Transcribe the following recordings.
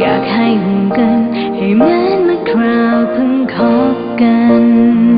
อยากให้ห่วงกัน ให้เหมือนเมื่อคราวเพิ่งคบกัน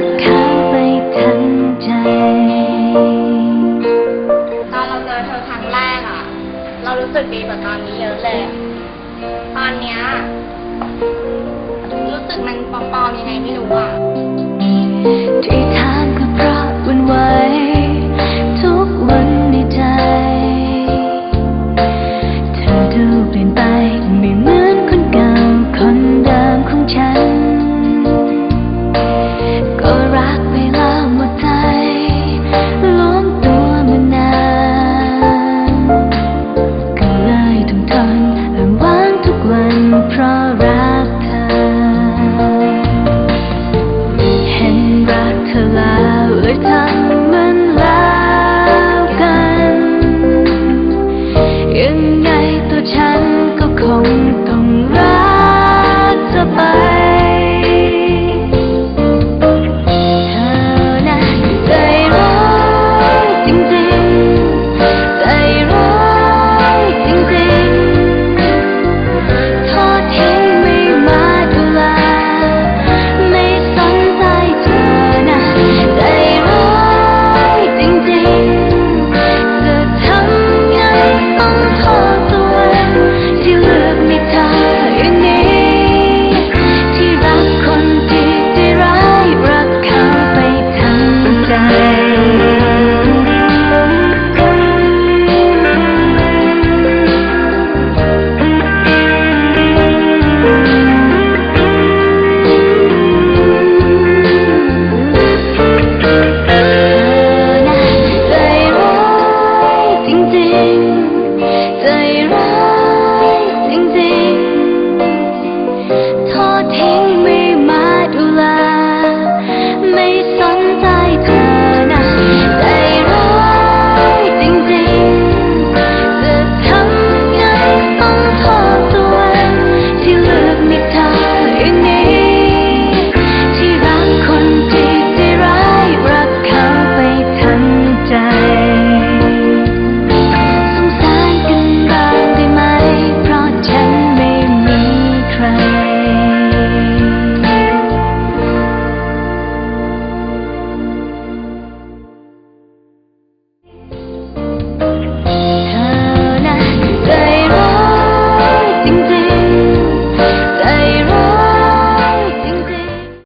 รักเขาไปทั้งใจ ตอนเราเจอเธอครั้งแรกอะเรารู้สึกดีกว่าตอนนี้เยอะเลย ตอนเนี้ยรู้สึกมันปลอมๆยังไงไม่รู้อะ ที่